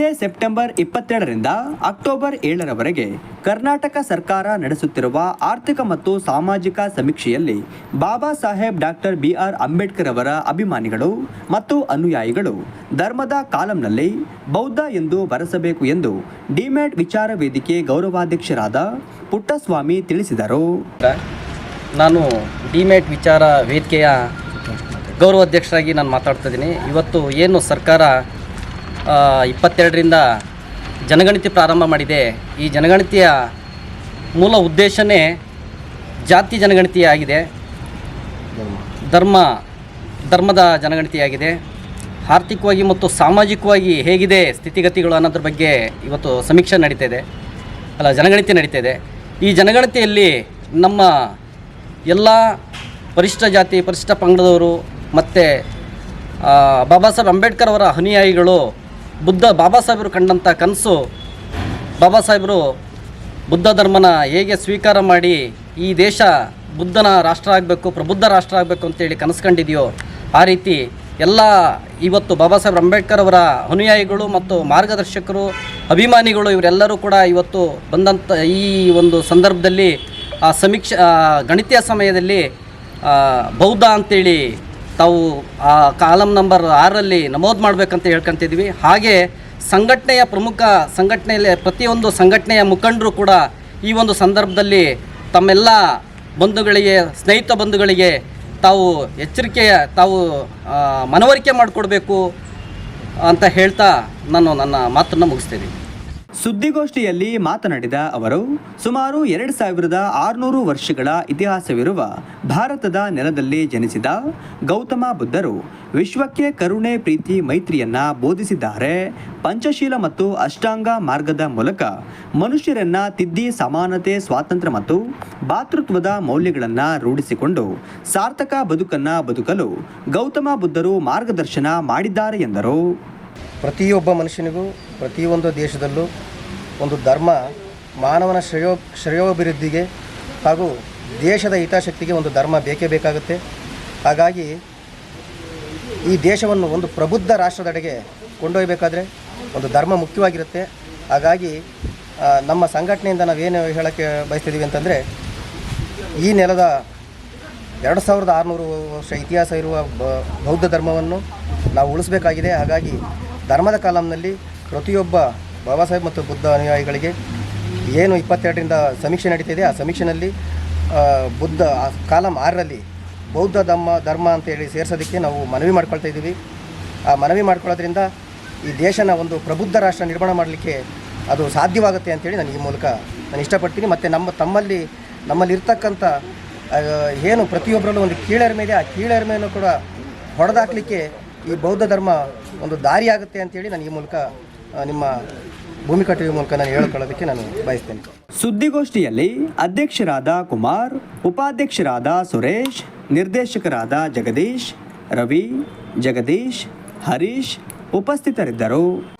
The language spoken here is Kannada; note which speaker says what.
Speaker 1: ಇದೇ ಸೆಪ್ಟೆಂಬರ್ ಇಪ್ಪತ್ತೆರಡರಿಂದ ಅಕ್ಟೋಬರ್ ಏಳರವರೆಗೆ ಕರ್ನಾಟಕ ಸರ್ಕಾರ ನಡೆಸುತ್ತಿರುವ ಆರ್ಥಿಕ ಮತ್ತು ಸಾಮಾಜಿಕ ಸಮೀಕ್ಷೆಯಲ್ಲಿ Baba Saheb doctor B R Ambedkar ಅವರ ಅಭಿಮಾನಿಗಳು ಮತ್ತು ಅನುಯಾಯಿಗಳು ಧರ್ಮದ ಕಾಲಂನಲ್ಲಿ ಬೌದ್ಧ ಎಂದು ಬರೆಸಬೇಕು ಎಂದು ಡಿಮ್ಯಾಟ್ ವಿಚಾರ ವೇದಿಕೆ ಗೌರವಾಧ್ಯಕ್ಷರಾದ ಪುಟ್ಟಸ್ವಾಮಿ ತಿಳಿಸಿದರು.
Speaker 2: ನಾನು ಡಿಮ್ಯಾಟ್ ವಿಚಾರ ವೇದಿಕೆಯ ಗೌರವಾಧ್ಯಕ್ಷರಾಗಿ ನಾನು ಮಾತಾಡ್ತಾ ಇದ್ದೀನಿ. ಇವತ್ತು ಏನು ಸರ್ಕಾರ ಇಪ್ಪತ್ತೆರಡರಿಂದ ಜನಗಣತಿ ಪ್ರಾರಂಭ ಮಾಡಿದೆ. ಈ ಜನಗಣತಿಯ ಮೂಲ ಉದ್ದೇಶವೇ ಜಾತಿ ಜನಗಣತಿಯಾಗಿದೆ. ಧರ್ಮ, ಧರ್ಮದ ಜನಗಣತಿಯಾಗಿದೆ. ಆರ್ಥಿಕವಾಗಿ ಮತ್ತು ಸಾಮಾಜಿಕವಾಗಿ ಹೇಗಿದೆ ಸ್ಥಿತಿಗತಿಗಳು ಅನ್ನೋದ್ರ ಬಗ್ಗೆ ಇವತ್ತು ಸಮೀಕ್ಷೆ ನಡೀತಾ ಇದೆ ಅಲ್ಲ, ಜನಗಣತಿ ನಡೀತಾ ಇದೆ ಈ ಜನಗಣತಿಯಲ್ಲಿ ನಮ್ಮ ಎಲ್ಲ ಪರಿಶಿಷ್ಟ ಜಾತಿ ಪರಿಶಿಷ್ಟ ಪಂಗಡದವರು ಮತ್ತು ಬಾಬಾ ಸಾಹೇಬ್ ಅಂಬೇಡ್ಕರ್ ಅವರ ಅನುಯಾಯಿಗಳು ಬುದ್ಧ ಬಾಬಾ ಸಾಹೇಬರು ಕಂಡಂಥ ಕನಸು ಬಾಬಾ ಸಾಹೇಬರು ಬುದ್ಧ ಧರ್ಮನ ಹೇಗೆ ಸ್ವೀಕಾರ ಮಾಡಿ ಈ ದೇಶ ಬುದ್ಧನ ರಾಷ್ಟ್ರ ಆಗಬೇಕು, ಪ್ರಬುದ್ಧ ರಾಷ್ಟ್ರ ಆಗಬೇಕು ಅಂತೇಳಿ ಕನಸು ಕಂಡಿದೆಯೋ, ಆ ರೀತಿ ಎಲ್ಲ ಇವತ್ತು ಬಾಬಾ ಸಾಹೇಬ್ ಅಂಬೇಡ್ಕರ್ ಅವರ ಅನುಯಾಯಿಗಳು ಮತ್ತು ಮಾರ್ಗದರ್ಶಕರು, ಅಭಿಮಾನಿಗಳು ಇವರೆಲ್ಲರೂ ಕೂಡ ಇವತ್ತು ಬಂದಂಥ ಈ ಒಂದು ಸಂದರ್ಭದಲ್ಲಿ ಆ ಸಮೀಕ್ಷೆ ಗಣಿತೀಯ ಸಮಯದಲ್ಲಿ ಬೌದ್ಧ ಅಂತೇಳಿ ತಾವು ಆ ಕಾಲಂ ನಂಬರ್ ಆರಲ್ಲಿ ನಮೂದು ಮಾಡಬೇಕಂತ ಹೇಳ್ಕೊಂತಿದ್ವಿ. ಹಾಗೆ ಸಂಘಟನೆಯ ಪ್ರಮುಖ ಸಂಘಟನೆಯಲ್ಲಿ ಪ್ರತಿಯೊಂದು ಸಂಘಟನೆಯ ಮುಖಂಡರು ಕೂಡ ಈ ಒಂದು ಸಂದರ್ಭದಲ್ಲಿ ತಮ್ಮೆಲ್ಲ ಬಂಧುಗಳಿಗೆ, ಸ್ನೇಹಿತ ಬಂಧುಗಳಿಗೆ ತಾವು ಎಚ್ಚರಿಕೆಯ ತಾವು ಮನವರಿಕೆ ಮಾಡಿಕೊಡ್ಬೇಕು ಅಂತ ಹೇಳ್ತಾ ನಾನು ನನ್ನ ಮಾತನ್ನು ಮುಗಿಸ್ತೀನಿ.
Speaker 1: ಸುದ್ದಿಗೋಷ್ಠಿಯಲ್ಲಿ ಮಾತನಾಡಿದ ಅವರು, ಸುಮಾರು ಎರಡು ಸಾವಿರದ ಆರುನೂರು ವರ್ಷಗಳ ಇತಿಹಾಸವಿರುವ ಭಾರತದ ನೆಲದಲ್ಲಿ ಜನಿಸಿದ ಗೌತಮ ಬುದ್ಧರು ವಿಶ್ವಕ್ಕೆ ಕರುಣೆ, ಪ್ರೀತಿ, ಮೈತ್ರಿಯನ್ನ ಬೋಧಿಸಿದ್ದಾರೆ. ಪಂಚಶೀಲ ಮತ್ತು ಅಷ್ಟಾಂಗ ಮಾರ್ಗದ ಮೂಲಕ ಮನುಷ್ಯರನ್ನ ತಿದ್ದಿ, ಸಮಾನತೆ, ಸ್ವಾತಂತ್ರ್ಯ ಮತ್ತು ಭಾತೃತ್ವದ ಮೌಲ್ಯಗಳನ್ನು ರೂಢಿಸಿಕೊಂಡು ಸಾರ್ಥಕ ಬದುಕನ್ನ ಬದುಕಲು ಗೌತಮ ಬುದ್ಧರು ಮಾರ್ಗದರ್ಶನ ಮಾಡಿದ್ದಾರೆ ಎಂದರು.
Speaker 3: ಪ್ರತಿಯೊಬ್ಬ ಮನುಷ್ಯನಿಗೂ ಪ್ರತಿಯೊಂದು ದೇಶದಲ್ಲೂ ಒಂದು ಧರ್ಮ ಮಾನವನ ಶ್ರೇಯೋ ಶ್ರೇಯೋಭಿವೃದ್ಧಿಗೆ ಹಾಗೂ ದೇಶದ ಹಿತಾಸಕ್ತಿಗೆ ಒಂದು ಧರ್ಮ ಬೇಕೇ ಬೇಕಾಗುತ್ತೆ. ಹಾಗಾಗಿ ಈ ದೇಶವನ್ನು ಒಂದು ಪ್ರಬುದ್ಧ ರಾಷ್ಟ್ರದೆಡೆಗೆ ಕೊಂಡೊಯ್ಯಬೇಕಾದ್ರೆ ಒಂದು ಧರ್ಮ ಮುಖ್ಯವಾಗಿರುತ್ತೆ. ಹಾಗಾಗಿ ನಮ್ಮ ಸಂಘಟನೆಯಿಂದ ನಾವೇನು ಹೇಳೋಕ್ಕೆ ಬಯಸ್ತಿದ್ದೀವಿ ಅಂತಂದರೆ, ಈ ನೆಲದ ಎರಡು ಸಾವಿರದ ಆರುನೂರು ವರ್ಷ ಇತಿಹಾಸ ಇರುವ ಬೌದ್ಧ ಧರ್ಮವನ್ನು ನಾವು ಉಳಿಸಬೇಕಾಗಿದೆ. ಹಾಗಾಗಿ ಧರ್ಮದ ಕಾಲಂನಲ್ಲಿ ಪ್ರತಿಯೊಬ್ಬ ಬಾಬಾ ಸಾಹೇಬ್ ಮತ್ತು ಬುದ್ಧ ಅನುಯಾಯಿಗಳಿಗೆ ಏನು ಇಪ್ಪತ್ತೆರಡರಿಂದ ಸಮೀಕ್ಷೆ ನಡೀತಿದೆ ಆ ಸಮೀಕ್ಷೆನಲ್ಲಿ ಆ, ಬುದ್ಧ ಕಾಲಂ ಆರರಲ್ಲಿ ಬೌದ್ಧ ಧರ್ಮ ಧರ್ಮ ಅಂತೇಳಿ ಸೇರಿಸೋದಕ್ಕೆ ನಾವು ಮನವಿ ಮಾಡ್ಕೊಳ್ತಾ ಇದ್ದೀವಿ. ಆ ಮನವಿ ಮಾಡ್ಕೊಳ್ಳೋದ್ರಿಂದ ಈ ದೇಶನ ಒಂದು ಪ್ರಬುದ್ಧ ರಾಷ್ಟ್ರ ನಿರ್ಮಾಣ ಮಾಡಲಿಕ್ಕೆ ಅದು ಸಾಧ್ಯವಾಗುತ್ತೆ ಅಂತೇಳಿ ನಾನು ಈ ಮೂಲಕ ನಾನು ಇಷ್ಟಪಡ್ತೀನಿ. ಮತ್ತು ನಮ್ಮ ತಮ್ಮಲ್ಲಿ ನಮ್ಮಲ್ಲಿರ್ತಕ್ಕಂಥ ಏನು ಪ್ರತಿಯೊಬ್ಬರಲ್ಲೂ ಒಂದು ಕೀಳರಿಮೆ ಇದೆ. ಆ ಕೀಳರಿಮೆಯನ್ನು ಕೂಡ ಹೊಡೆದಾಕಲಿಕ್ಕೆ ಈ ಬೌದ್ಧ ಧರ್ಮ ಒಂದು ದಾರಿಯಾಗುತ್ತೆ ಅಂತೇಳಿ ನಾನು ಈ ಮೂಲಕ ನಿಮ್ಮ ಭೂಮಿ ಟಿವಿ ಮೂಲಕ ನಾನು ಹೇಳ್ಕೊಳ್ಳೋದಕ್ಕೆ ನಾನು ಬಯಸ್ತೇನೆ.
Speaker 1: ಸುದ್ದಿಗೋಷ್ಠಿಯಲ್ಲಿ ಅಧ್ಯಕ್ಷರಾದ ಕುಮಾರ್, ಉಪಾಧ್ಯಕ್ಷರಾದ ಸುರೇಶ್, ನಿರ್ದೇಶಕರಾದ ಜಗದೀಶ್, ರವಿ, ಜಗದೀಶ್, ಹರೀಶ್ ಉಪಸ್ಥಿತರಿದ್ದರು.